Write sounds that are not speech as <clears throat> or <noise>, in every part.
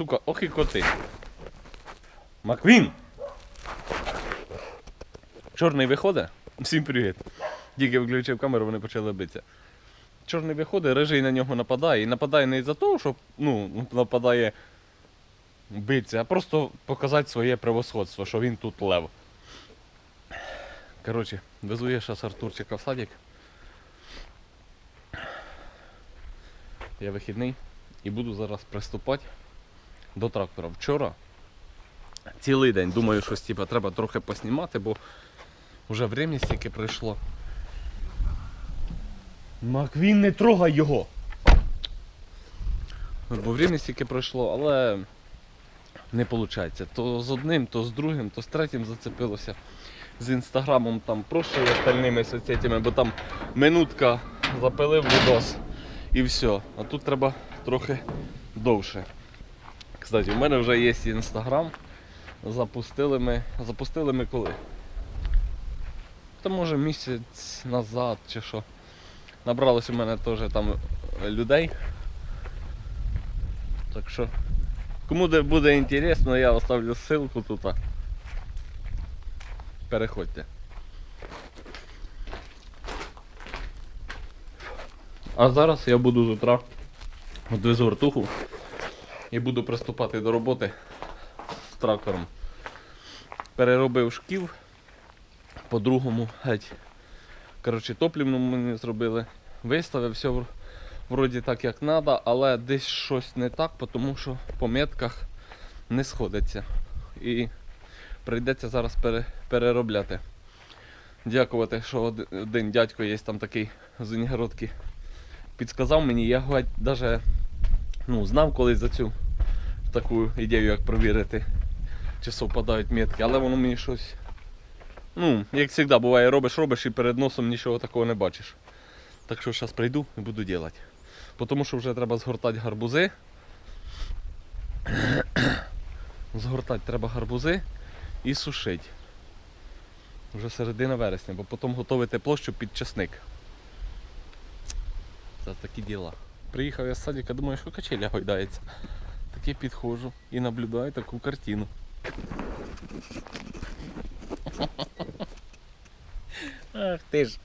сука, ох і коти. Маквін! Чорний виходить. Всім привіт. Тільки виключив камеру, вони почали битися. Чорний виходить, рижий на нього нападає. І нападає не із-за того, що ну, нападає битися, а просто показати своє превосходство, що він тут лев. Коротше, везу я зараз Артурчика в садик. Я вихідний і буду зараз приступати до трактора. Вчора цілий день думаю, що типа, треба трохи поснімати, бо вже время стільки прийшло. Маквін, не трогай його! Бо время стільки пройшло, але не виходить. То з одним, то з другим, то з третім зацепилося. З інстаграмом там проще остальними соцсетями, бо там минутка запилив відос і все. А тут треба трохи довше. Кстати, у мене вже є інстаграм. Запустили ми. Запустили ми коли? Та може місяць назад чи що. Набралось у мене теж там е, людей. Так що, кому де буде інтересно, я оставлю ссылку тут. Переходьте. А зараз я буду з утра відвезу артуху і буду приступати до роботи з трактором. Переробив шків по-другому геть. Коротше, топлівному мені зробили. Виставив все вроді так, як треба, але десь щось не так, тому що по метках не сходиться. І прийдеться зараз переробляти. Дякувати, що один дядько є там такий з Звенигородки. Підказав мені, я навіть ну, знав колись за цю таку ідею, як провірити, чи совпадають метки, але воно мені щось. Ну, як завжди буває, робиш, робиш і перед носом нічого такого не бачиш. Так що зараз прийду і буду робити. Тому що вже треба згортати гарбузи. <coughs> Згортати треба гарбузи і сушити. Вже середина вересня, бо потім готувати площу під часник. Це такі діла. Приїхав я з садика, думаю, що качеля гойдається. Так я підходжу і наблюдаю таку картину. <laughs> Ах ти ж.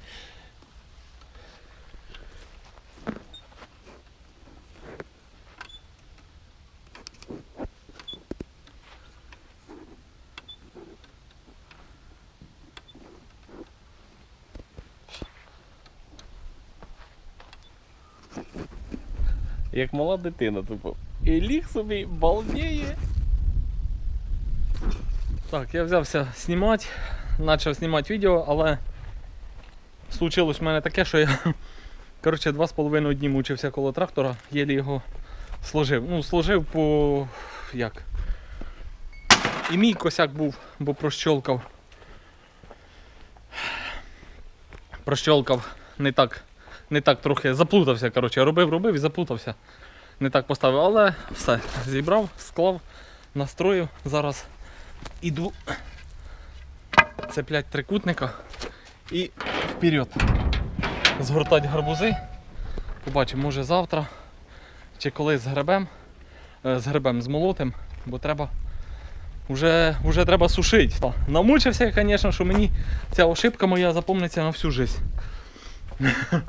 Як мала дитина тупо. І ліг собі балдіє. Так, я взявся знімати, почав знімати відео, але случилось в мене таке, що я <laughs> коротше, два з половиною дні мучився коло трактора, єлі його сложив. Ну, сложив по як. І мій косяк був, бо прощолкав. Прощолкав не так, не так трохи заплутався. Коротше, робив, робив і заплутався. Не так поставив, але все, зібрав, склав, настроїв. Зараз іду цеплять трикутника і вперед. Згортати гарбузи. Побачимо, може завтра чи колись з гребем, е, з гребем з молотим, бо треба вже, вже треба сушити. Намучився, звісно, що мені ця ошибка моя запомниться на всю життя. <laughs>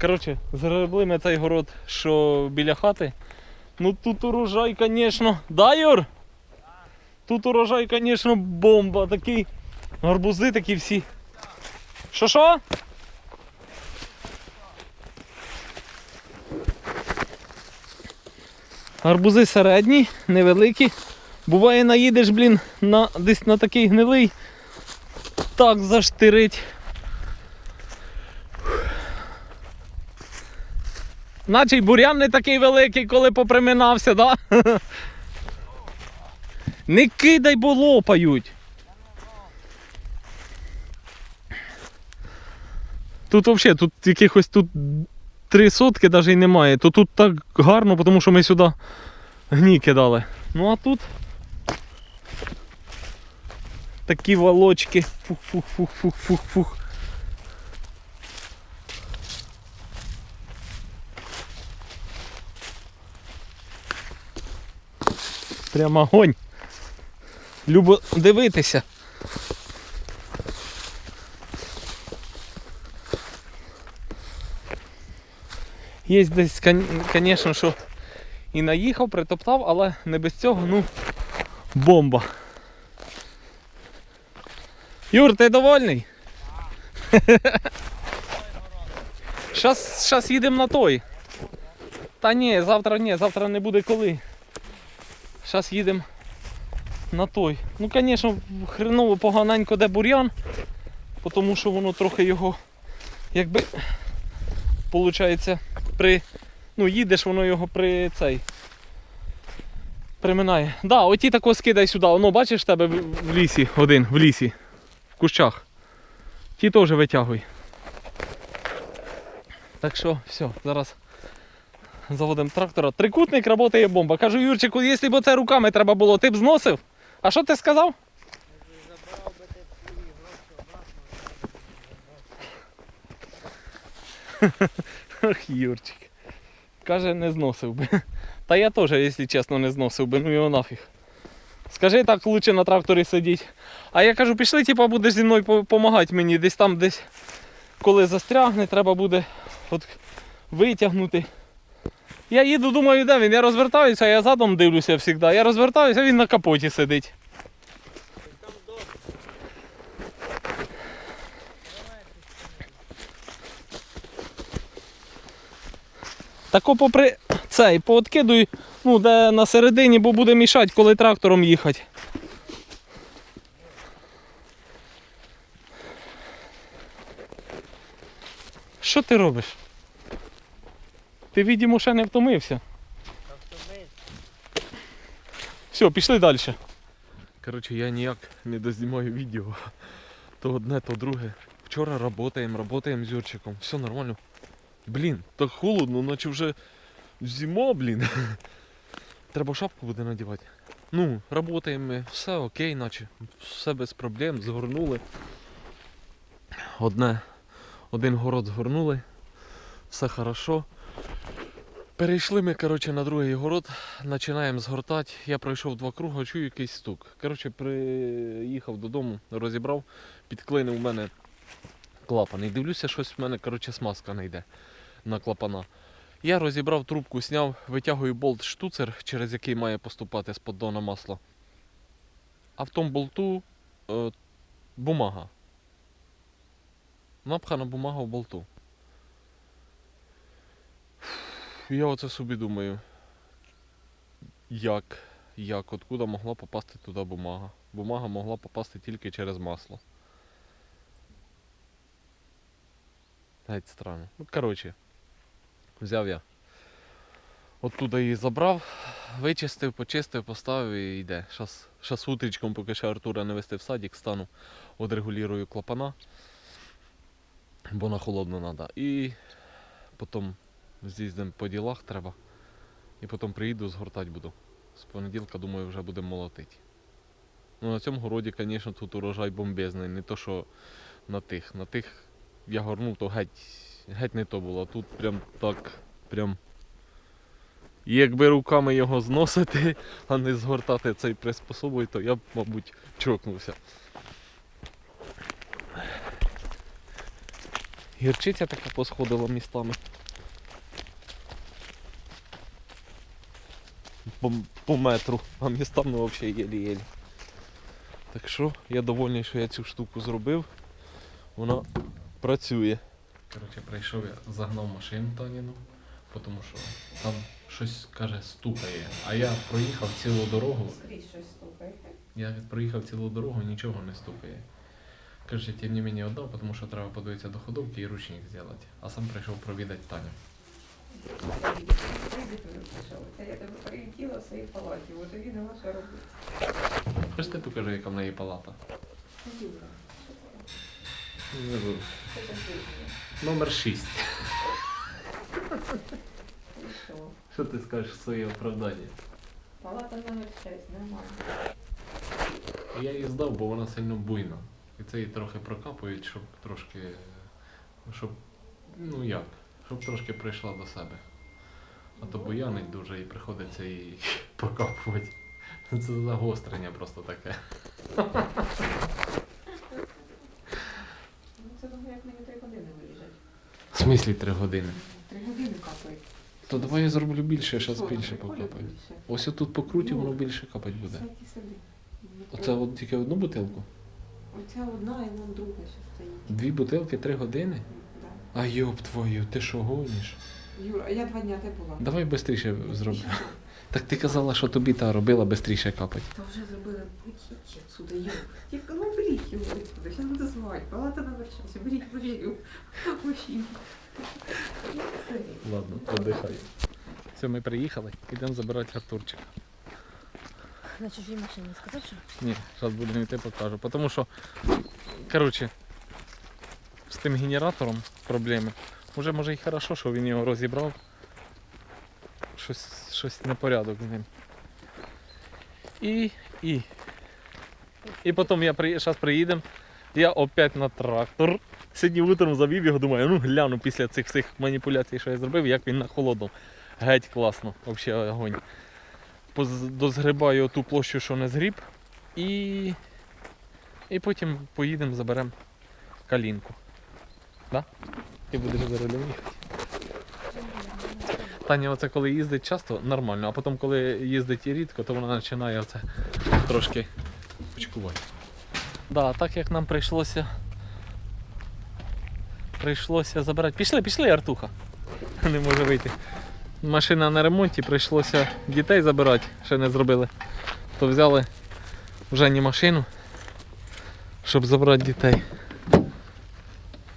Коротше, згребли ми цей город, що біля хати. Ну тут урожай, звісно. Да, Юр? Тут урожай, звісно, бомба. Такий гарбузи такі всі. Що що? Арбузи середні, невеликі. Буває, наїдеш, блін, на, десь на такий гнилий. Так заштирить. Наче й бурян не такий великий, коли поприминався, да? Не кидай, бо лопають. Тут взагалі, тут якихось тут три сотки навіть немає. То тут так гарно, тому що ми сюди гні кидали. Ну а тут такі волочки. Фух-фух-фух-фух-фух-фух. Прямо огонь. Любо дивитися. Є десь, звісно, що і наїхав, притоптав, але не без цього, ну, бомба. Юр, ти довольний? Щас їдемо на той. Та ні, завтра ні, завтра не буде коли. Щас їдемо на той. Ну, звісно, хреново поганенько де бур'ян, тому що воно трохи його, якби, виходить, при. Ну, їдеш, воно його при цей. Приминає. Да, оті тако скидай сюди. Воно бачиш тебе в лісі один, в лісі, в кущах. Ті теж витягуй. Так що, все, зараз заводимо трактора. Трикутник працює бомба. Кажу, Юрчику, якщо б це руками треба було, ти б зносив? А що ти сказав? Ах, Юрчик. Каже, не зносив би. Та я теж, якщо чесно, не зносив би, ну його нафіг. Скажи так, лучше на тракторі сидіть. А я кажу, пішли, типа, будеш зі мною допомагати мені. Десь там, десь, коли застрягне, треба буде от, витягнути. Я їду, думаю, де він? Я розвертаюся, я задом дивлюся завжди. Я розвертаюся, він на капоті сидить. Тако попри цей, пооткидуй, ну, де на середині, бо буде мішати, коли трактором їхати. Що ти робиш? Ти, відімо, ще не втомився. Все, пішли далі. Коротше, я ніяк не дознімаю відео. То одне, то друге. Вчора работаємо, работаємо з Юрчиком. Все нормально. Блін, так холодно, наче вже зима, блін. Треба шапку буде надівати. Ну, ми, все окей, наче. Все без проблем, згорнули. Одне, один город згорнули. Все хорошо. Перейшли ми, коротше, на другий город, починаємо згортати. Я пройшов два круги, чую якийсь стук. Коротше, приїхав додому, розібрав, підклинив у мене клапан. І дивлюся, щось в мене коротше, смазка не йде на клапана. Я розібрав трубку, зняв, витягую болт штуцер, через який має поступати з поддона масло. А в тому болту е, бумага. Напхана бумага в болту. Я оце собі думаю. Як? Як? Откуда могла попасти туди бумага? Бумага могла попасти тільки через масло. Геть странно. Ну, коротше, взяв я. Оттуда її забрав, вичистив, почистив, поставив і йде. Щас, утрічком, поки ще Артура не вести в садик, стану, одрегулюю клапана, бо на холодно треба. І потім з'їздимо по ділах треба. І потім приїду, згортати буду. З понеділка, думаю, вже будемо молотити. Ну на цьому городі, звісно, тут урожай бомбезний. Не то, що на тих. На тих я горнув, то геть, геть не то було. Тут прям так, прям. Якби руками його зносити, а не згортати цей приспособою, то я б, мабуть, чокнувся. Гірчиця така посходила містами. По, по метру, а містами взагалі єлі-єлі. Так що я довольний, що я цю штуку зробив. Вона працює. Коротше, прийшов я, загнав машину Таніну, тому що там щось каже стукає. А я проїхав цілу дорогу. Скрізь щось стукає. Я проїхав цілу дорогу, нічого не стукає. Каже, тим не мені віддав, тому що треба подивитися до ходовки і ручник зробити. А сам прийшов провідати Таню. Це я тебе перелетіла в своїй палаті, от і не що робити. Хоч ти покажи, яка в неї палата. Не буду. це ти? Номер 6. І що? Що ти скажеш в своє оправдання? Палата номер 6, нормально. Я її здав, бо вона сильно буйна. І це її трохи прокапують, щоб трошки. Щоб. Ну як? Щоб трошки прийшла до себе. А то буянить дуже і приходиться її <laughs> прокапувати. Це загострення просто таке. Ну це думаю, як мені 3 години виріжать. В смислі три години. 3 години капають. То давай я зроблю більше, зараз більше покапаю. Ось отут покрутив, воно більше капать буде. Оце от тільки одну бутилку? Оця одна і вон друга ще стоїть. Дві бутилки, три години? А йоп твою, ти що гониш? Юра, а я два дня де була. Давай швидше зроблю. <laughs> Так ти казала, що тобі та робила швидше капать. Та вже зробили будь отсюда, Юра. Тільки ну беріть його відсюди, зараз буду звати. Палата номер 6, беріть вирію. Мужчину. Ладно, подихай. Все, ми приїхали, йдемо забирати Артурчика. На чужій машині сказав, що Ні, зараз будемо йти покажу. Тому що, коротше, з тим генератором проблеми. Уже може і хорошо, що він його розібрав. Щось, щось непорядок з ним. І. І. І потім я при... зараз приїдемо. Я опять на трактор. Сьогодні утром завів його, думаю, ну гляну після цих всіх маніпуляцій, що я зробив, як він на холодному. Геть класно, взагалі огонь. Дозгрибаю ту площу, що не згріб. І. І потім поїдемо, заберемо калінку. Да? Ти будеш за рулем їхати. Таня, оце коли їздить часто, нормально, а потім, коли їздить і рідко, то вона починає оце трошки почкувати. Да, так як нам прийшлося. Прийшлося забирати. Пішли, пішли, Артуха. <laughs> Не може вийти. Машина на ремонті, прийшлося дітей забирати, ще не зробили. То взяли вже не машину, щоб забрати дітей.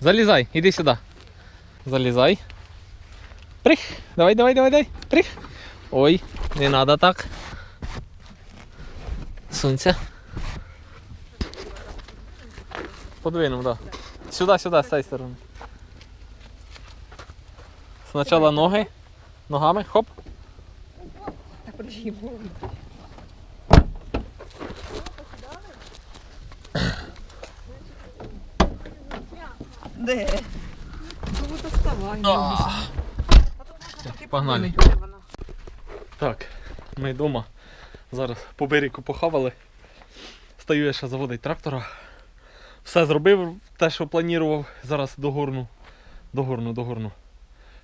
Залізай, іди сюди. Залізай. Прих. Давай, давай, давай, давай. Прих. Ой, не надо так. Сонця. Подвинув, да. Сюди, сюди, з цієї сторони. Спочатку ноги. Ногами. Хоп. Де? Ну, доставай. Погнали. Так, ми вдома. Зараз по берегу похавали. Стаю я ще заводить трактора. Все зробив, те, що планував. Зараз догорну. Догорну, догорну.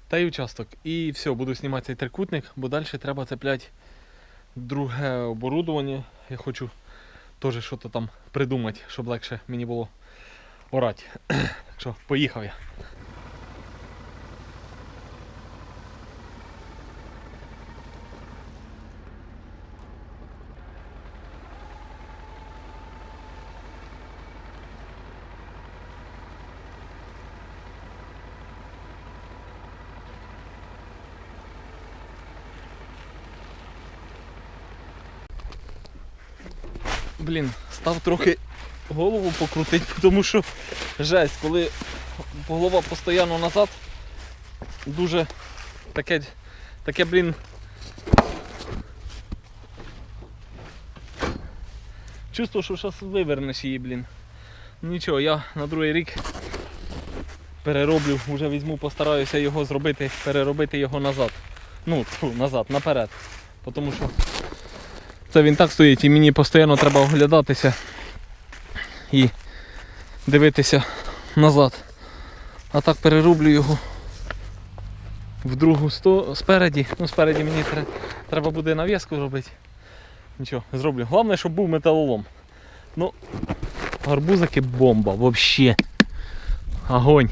Та й участок. І все, буду знімати цей трикутник, бо далі треба цепляти друге оборудовання. Я хочу теж щось там придумати, щоб легше мені було орати. <clears throat> Так що, поїхав я. Блін, став трохи голову покрутити, <laughs> тому що жесть, коли голова постійно назад, дуже таке, таке, блін. Чувство, що зараз вивернеш її, блін. Ну, Нічого, я на другий рік перероблю, вже візьму, постараюся його зробити, переробити його назад. Ну, тьфу, назад, наперед. Тому що це він так стоїть і мені постійно треба оглядатися і дивитися назад. А так перероблю його в другу сто... спереді. Ну, спереді мені тре- треба буде нав'язку робити. Нічого, зроблю. Головне, щоб був металолом. Ну, гарбузики бомба, взагалі. Огонь.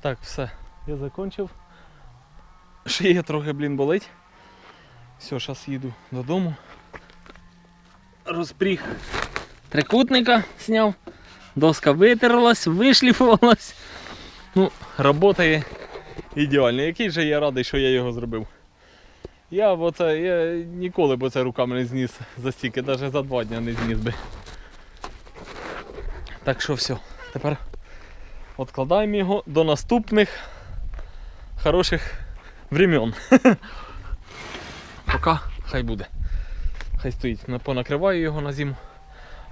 Так, все, я закончив. Шия трохи, блін, болить. Все, зараз їду додому. Розпріг трикутника зняв. Доска витерлась, вишліфувалась. Ну, роботає ідеально. Який же я радий, що я його зробив. Я б оце, я ніколи б це руками не зніс за стільки, навіть за два дні не зніс би. Так що все, тепер відкладаємо його до наступних хороших времен. <laughs> Поки хай буде. Хай стоїть. Понакриваю його на зиму.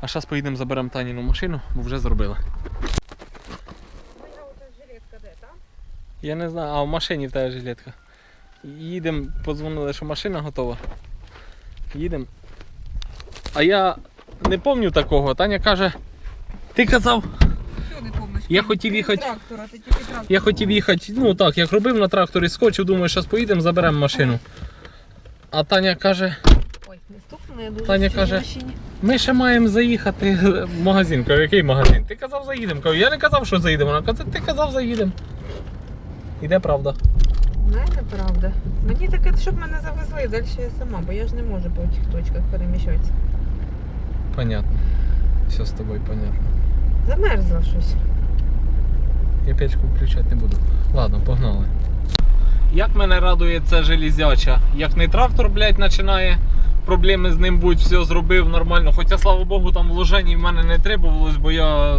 А зараз поїдемо заберемо Таніну машину, бо вже зробили. Я не знаю, а в машині в тебе жилетка. Їдемо, подзвонили, що машина готова. Їдемо. А я не пам'ятаю такого. Таня каже, ти казав? Я хотів їхати- я хотів їхати, ну так, як робив на тракторі, скочив, думаю, зараз поїдемо, заберемо машину. А Таня каже, Ой, не стукнула, я дуже Таня каже, ми ще маємо заїхати <laughs> в магазин. Кажу, який магазин? Ти казав заїдемо. Кажу, я не казав, що заїдемо. Вона каже, ти казав заїдемо. Іде правда. Не, неправда. Мені таке, щоб мене завезли, далі я сама, бо я ж не можу по тих точках переміщатися. Понятно. Все з тобою понятно. Замерзла щось. Я печку включати не буду. Ладно, погнали. Як мене радує це железяча. Як не трактор, блядь, починає проблеми з ним будь, все зробив нормально. Хоча, слава Богу, там вложень в мене не требувалось, бо я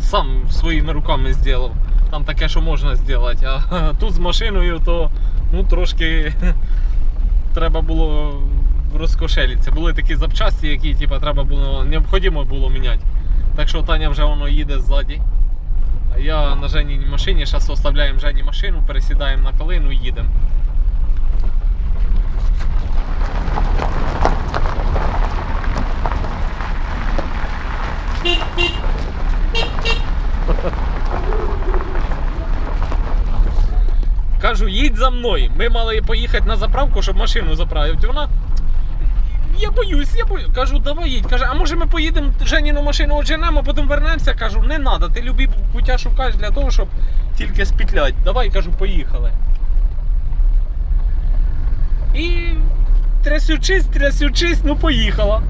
сам своїми руками зробив. Там таке, що можна зробити. А <laughs> тут з машиною, то ну, трошки <laughs> треба було розкошелитися. Були такі запчасті, які типу, треба було, необхідно було міняти. Так що Таня вже воно їде ззаді. Я на Женіній машині, зараз оставляємо Жені машину, пересідаємо на калину і їдемо. Кажу, їдь за мною. Ми мали поїхати на заправку, щоб машину заправити. Вона. Я боюсь, я боюсь. Кажу, давай їдь. Каже, а може ми поїдемо Женіну машину одженемо, а потім вернемося. Кажу, не треба, ти любі путя шукаєш для того, щоб тільки спітлять. Давай, кажу, поїхали. І трясючись, трясючись, ну поїхала.